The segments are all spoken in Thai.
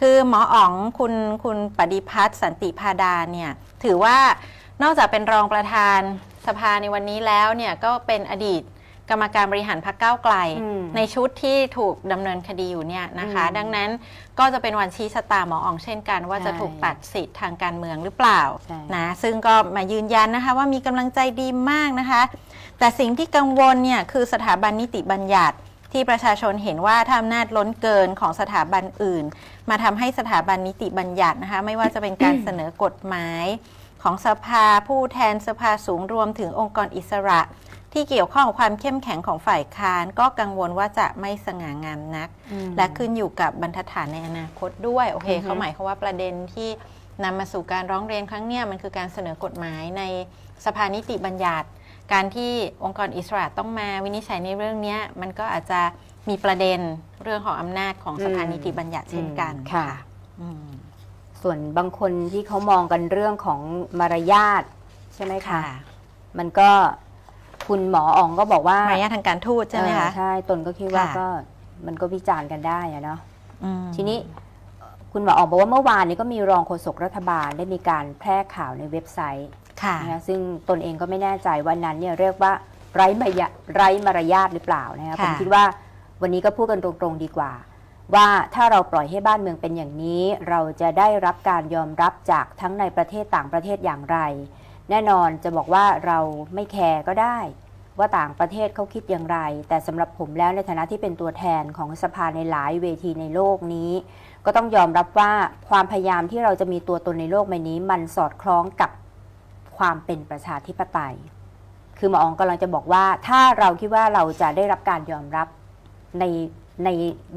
คือหมออ๋องคุณคุณปฏิพัฒน์สันติพาดาเนี่ยถือว่านอกจากเป็นรองประธานสภาในวันนี้แล้วเนี่ยก็เป็นอดีตกรรมการบริหารพรรคก้าวไกลอืมในชุดที่ถูกดำเนินคดีอยู่เนี่ยนะคะอืมดังนั้นก็จะเป็นวันชี้ชะตาหมออ๋องเช่นกัน ว่าใช่จะถูกตัดสิทธิ์ทางการเมืองหรือเปล่าใช่นะซึ่งก็มายืนยันนะคะว่ามีกำลังใจดีมากนะคะ แต่สิ่งที่กังวลเนี่ยคือสถาบันนิติบัญญัติ ที่ประชาชนเห็นว่าถ้าอำนาจล้นเกินของสถาบันอื่น มาทำให้สถาบันนิติบัญญัตินะคะไม่ว่าจะเป็นการเสนอกฎหมายของสภาผู้แทนสภาสูงรวมถึงองค์กรอิสระ ที่เกี่ยวข้องกับความเข้มแข็งของฝ่ายค้าน ก็กังวลว่าจะไม่สง่างามนักอืมและขึ้นอยู่กับบรรทัดฐานในอนาคตด้วยโอเคอือฮึเขาหมายความว่าประเด็นที่นำมาสู่การร้องเรียนครั้งเนี้ยมันคือการเสนอกฎหมายในสภานิติบัญญัติ การที่องค์กรอิสระต้องมาวินิจฉัยในเรื่องเนี้ยมันก็อาจจะมีประเด็นเรื่องของอำนาจของสภานิติบัญญัติเช่นกันอืมค่ะอืมส่วนบางคนที่เขามองกันเรื่องของมารยาทใช่ไหมคะค่ะมันก็คุณหมออ๋องก็บอกว่ามารยาททางการทูตใช่ไหมเอคะอใช่ตนก็คิดว่าค่ะก็มันก็วิจารณ์กันได้อะเนาะอืมทีนี้เอ่อ คุณหมออ๋องบอกว่าเมื่อวานนี้ก็มีรองโฆษกรัฐบาลได้มีการแพร่ข่าวในเว็บไซต์ค่ะนะคะซึ่งตนเองก็ไม่แน่ใจว่านั้นเนี่ยเรียกว่าไร้มารยาไร้มารยาทหรือเปล่านะคะค่ะผมคิดว่าวันนี้ก็พูดกันตรงๆดีกว่า ว่าถ้าเราปล่อยให้บ้านเมืองเป็นอย่างนี้ เราจะได้รับการยอมรับจากทั้งในประเทศต่างประเทศอย่างไร แน่นอนจะบอกว่าเราไม่แคร์ก็ได้ ว่าต่างประเทศเขาคิดอย่างไร แต่สำหรับผมแล้วในฐานะที่เป็นตัวแทนของสภาในหลายเวทีในโลกนี้ ก็ต้องยอมรับว่าความพยายามที่เราจะมีตัวตนในโลกใบนี้ มันสอดคล้องกับความเป็นประชาธิปไตย คือหมออองกำลังจะบอกว่า ถ้าเราคิดว่าเราจะได้รับการยอมรับในใน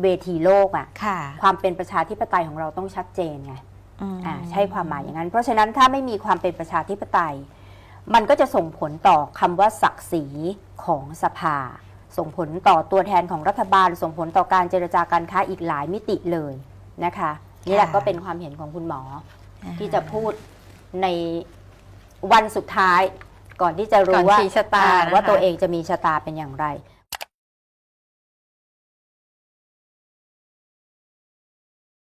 เวทีโลกอะค่ะ ความเป็นประชาธิปไตยของเราต้องชัดเจนไงอืมอ่าใช่ความหมายอย่างนั้น เพราะฉะนั้นถ้าไม่มีความเป็นประชาธิปไตย มันก็จะส่งผลต่อคำว่าศักดิ์ศรีของสภา ส่งผลต่อตัวแทนของรัฐบาล ส่งผลต่อการเจรจาการค้าอีกหลายมิติเลยนะคะนี่แหละก็เป็นความเห็นของคุณหมอ ที่จะพูดในวันสุดท้ายก่อนที่จะก่รู้อนว่าชี้ชะตาอ่นะคะว่าตัวเองจะมีชะตาเป็นอย่างไร